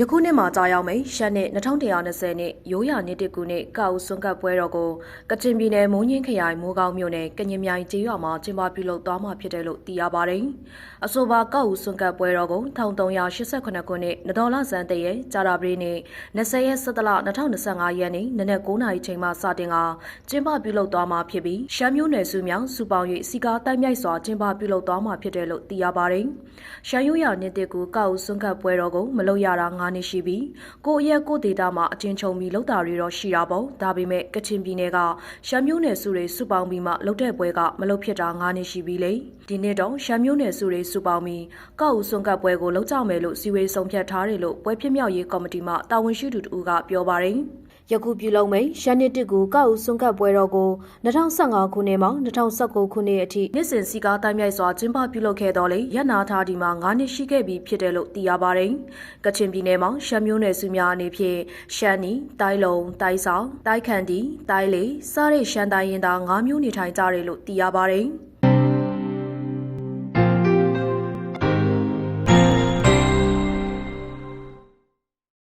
ယခုနှစ်မှာကြာရောက်မယ်ရှမ်းနှစ်2120နှစ်ရိုးရာနှစ်တစ်ခုနှစ်ကောက်စွန်ကပ်ပွဲတော်ကိုကချင်ပြည်နယ်မုံညင်းခရိုင်မိုးကောင်းမြို့နယ်ကညင်မြိုင်ကျေးရွာမှာကျင်းပပြုလုပ်သွားမှာဖြစ်တယ်လို့သိရပါတယ်။အဆိုပါကောက်စွန်ကပ်ပွဲတော်ကို1388ခုနှစ်နဒေါ်လာဇန်တရဲ့ကြာတာပရိနေ့20ရက်17လ2025ရက်နေ့နနက်9:00နာရီချိန်မှစတင်ကကျင်းပပြုလုပ်သွားမှာဖြစ်ပြီးရှမ်းမျိုးနယ်စုမြောင်စုပေါင်း၍စီကားတိုက်မြိုက်စွာကျင်းပပြုလုပ်သွားမှာဖြစ်တယ်လို့သိရပါတယ်။ရှမ်းရိုးရာနှစ်တစ်ခုကောက်စွန်ကပ်ပွဲတော်ကိုမလုပ်ရတာ9နှစ်ရှိပြီးကိုယ့်ရဲ့ကိုယ့်ဒေတာမှာအချင်းချုံပြီးလောက်တာတွေတော့ရှိတာပေါ့ဒါပေမဲ့ကချင်ပြည်နယ်ကရှမ်းမျိုးနယ်စုတွေစုပေါင်းပြီးမှလောက်တဲ့ပွဲကမလုပ်ဖြစ်တာ9နှစ်ရှိပြီလေဒီနေ့တော့ရှမ်းမျိုးနယ်စုတွေစုပေါင်းပြီးကောက်ဦးစွန်ကပ်ပွဲကိုလုပ်ကြမယ်လို့စီဝေးဆုံးဖြတ်ထားတယ်လို့ပွဲဖြစ်မြောက်ရေးကော်မတီမှတာဝန်ရှိသူတူကပြောပါတယ် ယခုပြုလုပ်မယ်ရှမ်းနှစ်တစ်ကူကောက်ဦးစွန်ကပ်ပွဲတော်ကို2015ခုနှစ်မှ2019ခုနှစ်အထိနှစ်စဉ်စီကားတိုင်းမြိုက်စွာကျင်းပပြုလုပ်ခဲ့တော်လေရနာထားဒီမှာ9နှစ်ရှိခဲ့ပြီဖြစ်တယ်လို့သိရပါတယ်။ကချင်ပြည်နယ်မှာရှမ်းမျိုးနယ်စုများအနေဖြင့်ရှမ်းနီတိုင်းလုံတိုင်းဆောင်တိုင်းခန်တီတိုင်းလေစတဲ့ရှမ်းတိုင်းရင်သား9မျိုးနေထိုင်ကြတယ်လို့သိရပါတယ်။